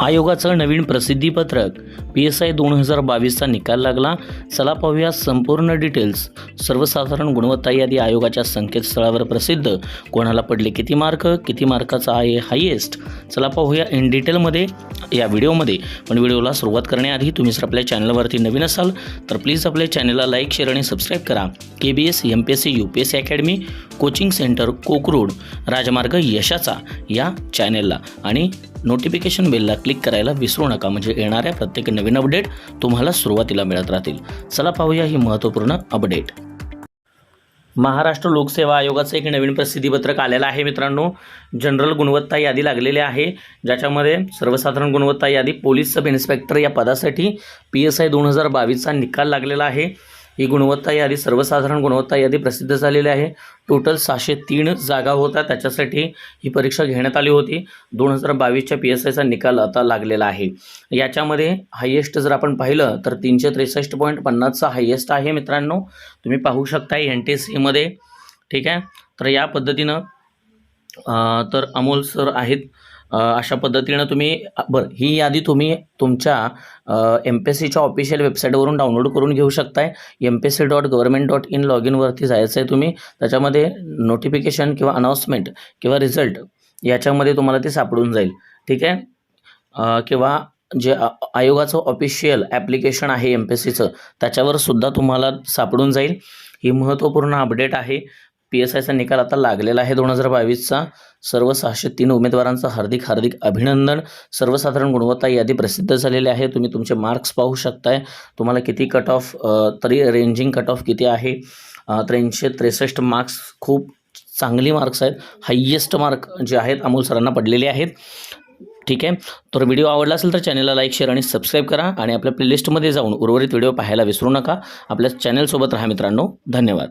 आयोगाचं नवीन प्रसिद्धीपत्रक. पी एस आय दोन हजार बावीसचा निकाल लागला. चला पाहूया संपूर्ण डिटेल्स सर्वसाधारण गुणवत्ता यादी आयोगाच्या संकेतस्थळावर प्रसिद्ध. कोणाला पडले किती मार्क? किती मार्काचा आहे हायेस्ट चला पाहूया इन डिटेलमध्ये या व्हिडिओमध्ये. पण व्हिडिओला सुरुवात करण्याआधी तुम्ही जर आपल्या चॅनलवरती नवीन असाल तर प्लीज आपल्या चॅनलला लाईक शेअर आणि सबस्क्राईब करा. K B S M P S C U P S C academy coaching centre Kokrud राजमार्ग यशाचा या चॅनेलला आणि नोटिफिकेशन बेलला क्लिक करायला विसरू नका. म्हणजे येणाऱ्या प्रत्येक नवीन अपडेट तुम्हाला सुरुवातीला मिळत राहतील. चला पाहूया ही महत्त्वपूर्ण अपडेट महाराष्ट्र लोकसेवा आयोगाचं एक नवीन प्रसिद्धीपत्रक आलेलं आहे मित्रांनो. जनरल गुणवत्ता यादी लागलेली आहे. ज्याच्यामध्ये सर्वसाधारण गुणवत्ता यादी पोलीस सब इन्स्पेक्टर या पदासाठी पी एस आय दोन हजार बावीसचा निकाल लागलेला आहे. ही गुणवत्ता यादी सर्वसाधारण गुणवत्ता यादी प्रसिद्ध झालेली आहे. टोटल सहाशे तीन जागा होत्या त्याच्यासाठी ही परीक्षा घेण्यात आली होती. दोन हजार बावीसच्या पी एस आयचा निकाल आता लागलेला आहे. याच्यामध्ये हायेस्ट जर आपण पाहिलं तर तीनशे त्रेसष्ट पॉईंट पन्नासचा हायेस्ट आहे मित्रांनो. तुम्ही पाहू शकता एन टी सीमध्ये ठीक आहे? तर या पद्धतीनं तर अमोल सर आहेत. अशा पद्धतीनं तुम्ही बरं ही यादी तुम्ही तुमच्या एम पी एस सीच्या ऑफिशियल वेबसाईटवरून डाउनलोड करून घेऊ शकताय. M P S C dot government dot in log इनवरती जायचं आहे तुम्ही. त्याच्यामध्ये नोटिफिकेशन किंवा अनाऊन्समेंट किंवा रिझल्ट याच्यामध्ये तुम्हाला ते सापडून जाईल. ठीक आहे? किंवा जे आयोगाचं ऑफिशियल ॲप्लिकेशन आहे एम पी एस सीचं त्याच्यावर सुद्धा तुम्हाला सापडून जाईल. ही महत्त्वपूर्ण अपडेट आहे. पी एस आयचा निकाल आता लागलेला आहे दोन हजार बावीसचा. सर्व सहाशे तीन उमेदवारांचं हार्दिक हार्दिक अभिनंदन. सर्वसाधारण गुणवत्ता यादी प्रसिद्ध झालेली आहे. तुम्ही तुमचे मार्क्स पाहू शकताय. तुम्हाला किती कट ऑफ तरी रेंजिंग कट ऑफ किती आहे? त्र्याऐंशी त्रेसष्ट मार्क्स खूप चांगली मार्क्स आहेत. हायेस्ट मार्क जे आहेत अमोल सरांना पडलेले आहेत. ठीक आहे? तर व्हिडिओ आवडला असेल तर चॅनलला लाईक शेअर आणि सबस्क्राईब करा आणि आपल्या प्लेलिस्टमध्ये जाऊन उर्वरित व्हिडिओ पाहायला विसरू नका. आपल्या चॅनलसोबत राहा मित्रांनो. धन्यवाद.